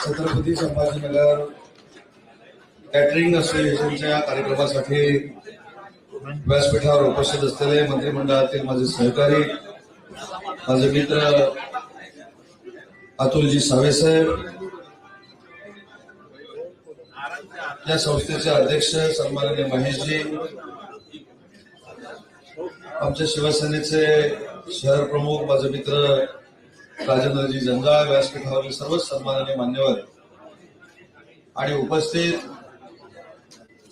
Chhatrapati Sambhajinagar catering असोसिएशनच्या कार्यक्रमासाठी व्यासपीठावर उपस्थित असलेले मंत्रिमंडळातील माझे सहकारी माझे मित्र अतुलजी सावेसाहेब या संस्थेचे अध्यक्ष सन्माननीय महेशजी आमच्या शिवसेनेचे शहर प्रमुख माझे मित्र राजेंद्रजी जंजाळ व्यासपीठावरील सर्वच सन्माननीय मान्यवर आणि उपस्थित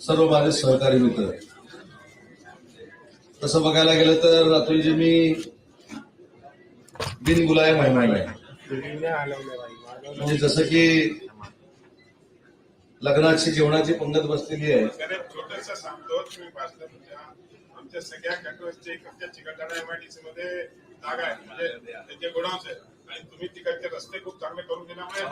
सर्व माझे सहकारी मित्र. तसं बघायला गेलं तर अतुलजी मी बिनबुलाय मेहमान आहे. म्हणजे जसं की लग्नाची जेवणाची पंगत बसलेली आहे. आमच्या सगळ्या मध्ये आणि तुम्ही तिकडचे रस्ते खूप चांगले करून दिल्यामुळे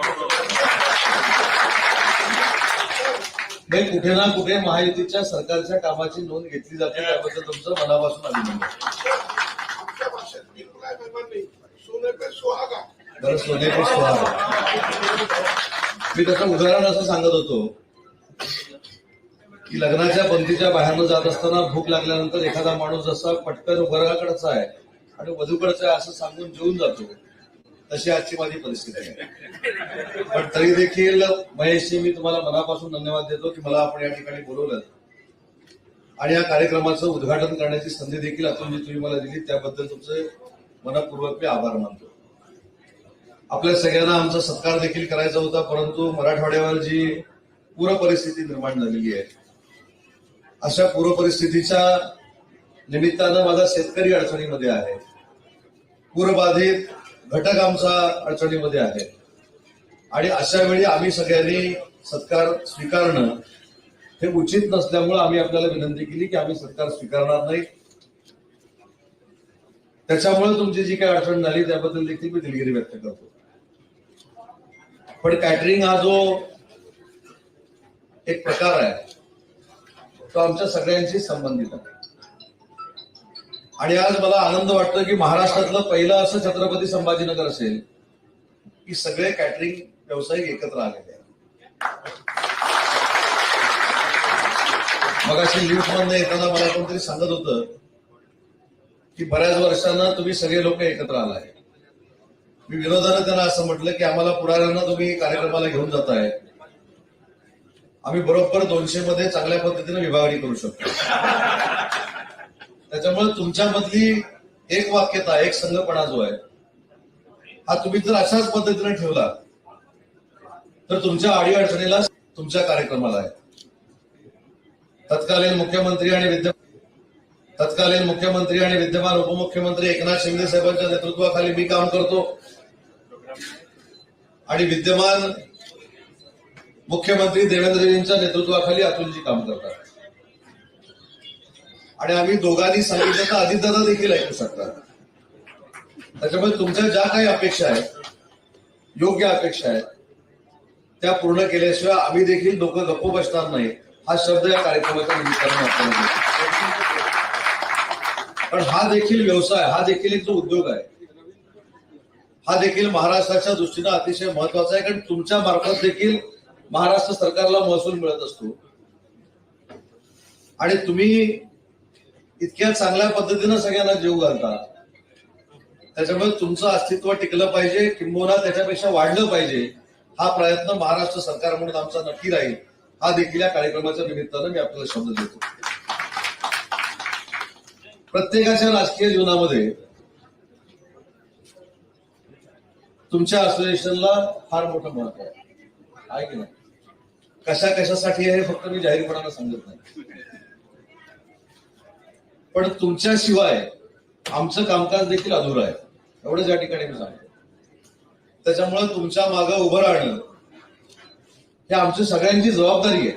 कुठे ना कुठे महायुतीच्या सरकारच्या कामाची नोंद घेतली जाते त्याबद्दल तुमचं मनापासून अभिनंदन. सोने पे सुहागा. बरं सोने पे सुहागा. मी त्याचं उदाहरण असं सांगत होतो की लग्नाच्या पंक्तीच्या बाहेरनं जात असताना भूक लागल्यानंतर एखादा माणूस जसा पटकन वराकडचा आहे आणि वधूकडचा आहे असं सांगून जेवून जातो. तशी आजची माझी परिस्थिती आहे. पण तरी देखील महेशजी मी तुम्हाला मनापासून धन्यवाद देतो की मला आपण या ठिकाणी बोलवलं. आणि या कार्यक्रमाचं उद्घाटन करण्याची संधी देखील अतुलजी तुम्ही मला दिली. त्याबद्दल तुमचे मनपूर्वक मी आभार मानतो. आपल्या सगळ्यांना आमचा सत्कार देखील करायचा होता परंतु मराठवाड्यावर जी पूर परिस्थिती निर्माण झालेली आहे अशा पूर परिस्थितीच्या निमित्तानं माझा शेतकरी अडचणीमध्ये आहे. पूरबाधित घटक आमचा अडचणीमध्ये आहे. आणि अशा वेळी आम्ही सगळ्यांनी सत्कार स्वीकारणं हे उचित नसल्यामुळे आम्ही आपल्याला विनंती केली की आम्ही सत्कार स्वीकारणार नाही. त्याच्यामुळे तुमची जी काही अडचण झाली त्याबद्दल देखील मी दिलगिरी व्यक्त करतो. पण कॅटरिंग हा जो एक प्रकार आहे तो आमच्या सगळ्यांशी संबंधित आहे. आणि आज मला आनंद वाटतो की महाराष्ट्रातलं पहिलं असं छत्रपती संभाजीनगर असेल की सगळे कॅटरिंग व्यावसायिक एकत्र आलेले आहेत. मग अशी लिफ्ट मधनं येताना मला कोणतरी सांगत होतं की बऱ्याच वर्षांना तुम्ही सगळे लोक एकत्र आलाय. मी विनोदानं त्यांना असं म्हटलं की आम्हाला पुढाऱ्यांना तुम्ही कार्यक्रमाला घेऊन जाताय. आम्ही बरोबर दोनशे मध्ये चांगल्या पद्धतीने विभागणी करू शकतो. त्याच्यामुळे तुमच्यामधली एक वाक्यता एक संघपणा जो आहे हा तुम्ही जर अशाच पद्धतीने ठेवला तर तुमच्या अडीअडचणीला तुमच्या कार्यक्रमाला आहे. तत्कालीन मुख्यमंत्री आणि विद्यमान तत्कालीन मुख्यमंत्री आणि विद्यमान उपमुख्यमंत्री एकनाथ शिंदे साहेबांच्या नेतृत्वाखाली मी काम करतो. आणि विद्यमान मुख्यमंत्री देवेंद्रजींच्या नेतृत्वाखाली अतुलजी काम करतात. आणि आम्ही दोघांनी सांगितलं तर अजितदादा देखील ऐकू शकतात. त्याच्यामुळे तुमच्या ज्या काही अपेक्षा आहेत योग्य अपेक्षा आहेत त्या पूर्ण केल्याशिवाय आम्ही देखील लोक गप्प बसणार नाही. हा शब्द या कार्यक्रमाच्या निमित्तानं वापरला पण हा देखील व्यवसाय हा देखील एक जो उद्योग आहे हा देखील महाराष्ट्राच्या दृष्टीनं अतिशय महत्त्वाचा आहे. कारण तुमच्या मार्फत देखील महाराष्ट्र सरकारला महसूल मिळत असतो. आणि तुम्ही इतक्या चांगल्या पद्धतीनं सगळ्यांना जीव घालता त्याच्यामुळे तुमचं अस्तित्व टिकलं पाहिजे किंबहुना त्याच्यापेक्षा वाढलं पाहिजे. हा प्रयत्न महाराष्ट्र सरकार म्हणून आमचा नक्की राहील. हा देखील या कार्यक्रमाच्या निमित्तानं मी आपल्याला शब्द देतो. प्रत्येकाच्या राजकीय जीवनामध्ये तुमच्या असोसिएशनला फार मोठं महत्त्व आहे. आहे की नाही? कशा कशासाठी आहे हे फक्त मी जाहीरपणानं सांगत नाही. पण तुमच्याशिवाय आमचं कामकाज देखील अधुरं आहे. एवढंच या ठिकाणी मी सांगतो. त्याच्यामुळे तुमच्या मागं उभं राहणं हे आमची सगळ्यांची जबाबदारी आहे.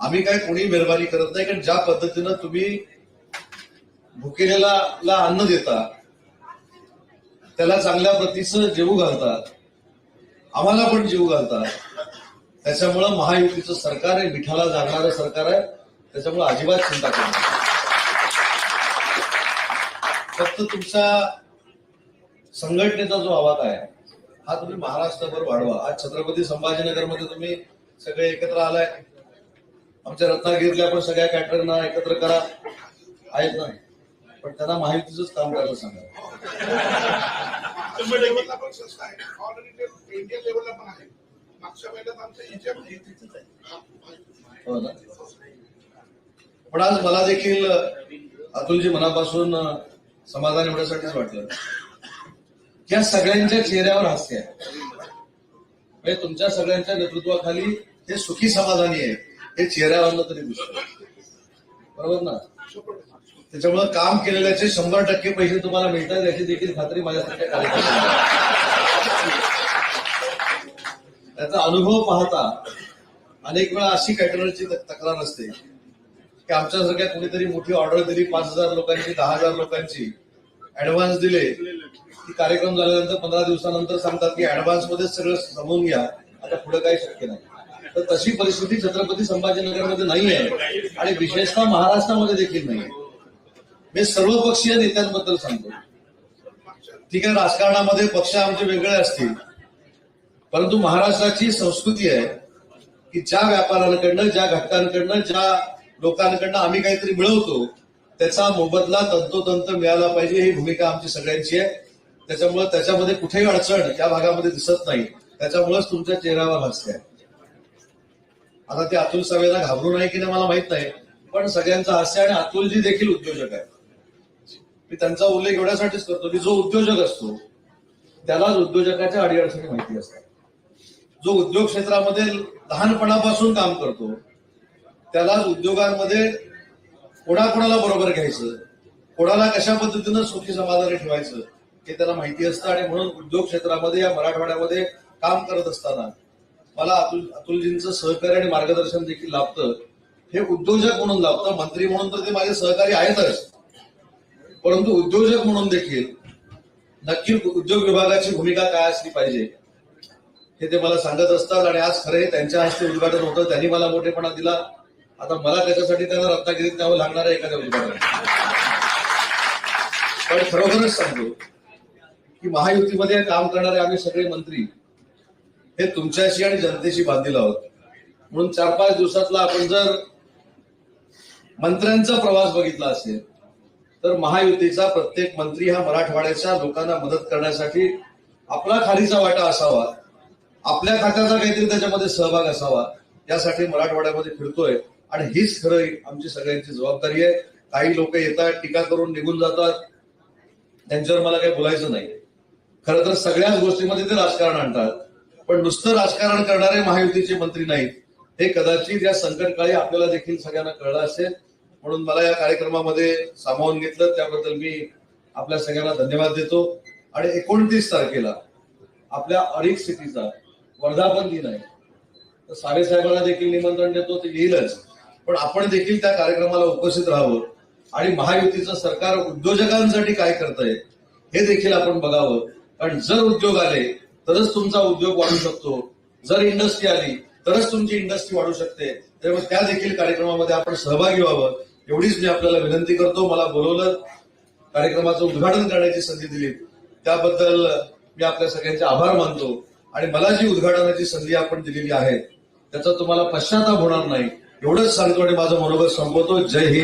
आम्ही काय कोणी मेहरबानी करत नाही कारण ज्या पद्धतीनं तुम्ही भुकेलेला ला अन्न देता त्याला चांगल्या प्रतीचं जेवू घालता आम्हाला पण जीव घालता त्याच्यामुळं महायुतीचं सरकार आहे मिठाला जागणारं सरकार आहे त्याच्यामुळे अजिबात चिंता करणार फक्त तुमच्या संघटनेचा जो आवाज आहे हा तुम्ही महाराष्ट्रभर वाढवा. आज छत्रपती संभाजीनगरमध्ये तुम्ही सगळे एकत्र आलाय. आमच्या रत्नागिरीतल्या पण सगळ्या कॅटरना एकत्र करा. आहेत ना? पण त्यांना माहितीच काम करायला सांगा. हो पण आज मला देखील अतुलजी मनापासून समाधान एवढ्यासाठीच वाटलं. या सगळ्यांच्या चेहऱ्यावर हास्य आहे. म्हणजे तुमच्या सगळ्यांच्या नेतृत्वाखाली हे सुखी समाधानी आहे. हे चेहऱ्यावर तरी दिसत. बरोबर ना? त्याच्यामुळे काम केलेल्याचे शंभर टक्के पैसे तुम्हाला मिळतात याची देखील खात्री माझ्यासारख्या कार्यकर्त्यांना त्याचा अनुभव पाहता अनेक वेळा अशी कॅटरची तक्रार असते. की आमच्यासारख्या कुणीतरी मोठी ऑर्डर दिली पाच हजार लोकांची दहा हजार लोकांची ऍडव्हान्स दिले. की कार्यक्रम झाल्यानंतर पंधरा दिवसानंतर सांगतात की ऍडव्हान्समध्ये सगळं जमवून घ्या. आता पुढे काही शक्य नाही. तर तशी परिस्थिती छत्रपती संभाजीनगरमध्ये नाही आहे. आणि विशेषतः महाराष्ट्रामध्ये देखील नाही आहे. मी सर्वपक्षीय नेत्यांबद्दल सांगतो. ठीक आहे राजकारणामध्ये पक्ष आमचे वेगळे असतील. परंतु महाराष्ट्राची संस्कृती आहे की ज्या व्यापाऱ्यांकडनं ज्या घटकांकडनं ज्या लोकांकडनं आम्ही काहीतरी मिळवतो त्याचा मोबदला तंतोतंत मिळाला पाहिजे ही भूमिका आमची सगळ्यांची आहे. त्याच्यामुळे त्याच्यामध्ये कुठेही अडचण या भागामध्ये दिसत नाही. त्याच्यामुळेच तुमच्या चेहऱ्यावर हसते. आता ते अतुल सवेला घाबरू नाही की नाही मला माहीत नाही पण सगळ्यांचं हास्य आणि अतुलजी देखील उद्योजक आहे मी त्यांचा उल्लेख एवढ्यासाठीच करतो की जो उद्योजक असतो त्यालाच उद्योजकाच्या अडीअडचणी माहिती असतात. जो उद्योग क्षेत्रामध्ये लहानपणापासून काम करतो त्याला उद्योगांमध्ये कोणाकोणाला बरोबर घ्यायचं? कोणाला कशा पद्धतीनं सुखी समाधानी ठेवायचं? हे त्याला माहिती असतं आणि म्हणून उद्योग क्षेत्रामध्ये या मराठवाड्यामध्ये काम करत असताना मला अतुल अतुलजींचं सहकार्य आणि मार्गदर्शन देखील लाभतं. हे उद्योजक म्हणून लाभतं. मंत्री म्हणून तर ते माझे सहकारी आहेतच. परंतु उद्योजक म्हणून देखील नक्की उद्योग विभागाची भूमिका काय असली पाहिजे हे ते मला सांगत असतात आणि आज खरे त्यांच्या हस्ते उद्घाटन होतं. त्यांनी मला मोठेपणा दिला. आता मला त्याच्यासाठी त्यांना रत्नागिरीत न्यावं लागणार आहे एखाद्या उद्घाटन. पण खरोखरच सांगतो की महायुतीमध्ये काम करणारे आम्ही सगळे मंत्री हे तुमच्याशी आणि जनतेशी बांधील आहोत. म्हणून चार पाच दिवसातला आपण जर मंत्र्यांचा प्रवास बघितला असेल तर महायुतीचा प्रत्येक मंत्री हा मराठवाड्याच्या लोकांना मदत करण्यासाठी आपला खालीचा वाटा असावा आपल्या खात्याचा काहीतरी त्याच्यामध्ये सहभाग असावा यासाठी मराठवाड्यामध्ये फिरतोय. आणि हीच खरं आमची सगळ्यांची जबाबदारी आहे. काही लोक येतात टीका करून निघून जातात. त्यांच्यावर मला काही बोलायचं नाही. खरं तर सगळ्याच गोष्टीमध्ये ते राजकारण आणतात. पण नुसतं राजकारण करणारे महायुतीचे मंत्री नाहीत. हे कदाचित या संकटकाळी आपल्याला देखील सगळ्यांना कळलं असेल. म्हणून मला या कार्यक्रमामध्ये सामावून घेतलं. त्याबद्दल मी आपल्या सगळ्यांना धन्यवाद देतो. आणि एकोणतीस तारखेला आपल्या अडीच सिटीचा वर्धापन दिन आहे. तर सारे साहेबांना देखील निमंत्रण देतो. ते येईलच. पण आपण देखील त्या कार्यक्रमाला उपस्थित राहावं आणि महायुतीचं सरकार उद्योजकांसाठी काय करतंय हे देखील आपण बघावं. कारण जर उद्योग आले तरच तुमचा उद्योग वाढू शकतो. जर इंडस्ट्री आली तरच तुमची इंडस्ट्री वाढू शकते. त्यामुळे त्या देखील कार्यक्रमामध्ये आपण सहभागी व्हावं. एवढीच मी आपल्याला विनंती करतो. मला बोलवलं कार्यक्रमाचं उद्घाटन करण्याची संधी दिली. त्याबद्दल मी आपल्या सगळ्यांचे आभार मानतो. आणि मला जी उद्घाटनाची संधी आपण दिलेली आहे त्याचा तुम्हाला पश्चाताप होणार नाही. एवढंच सांगतो आणि माझं मनोगत संपवतो. जय हिंद.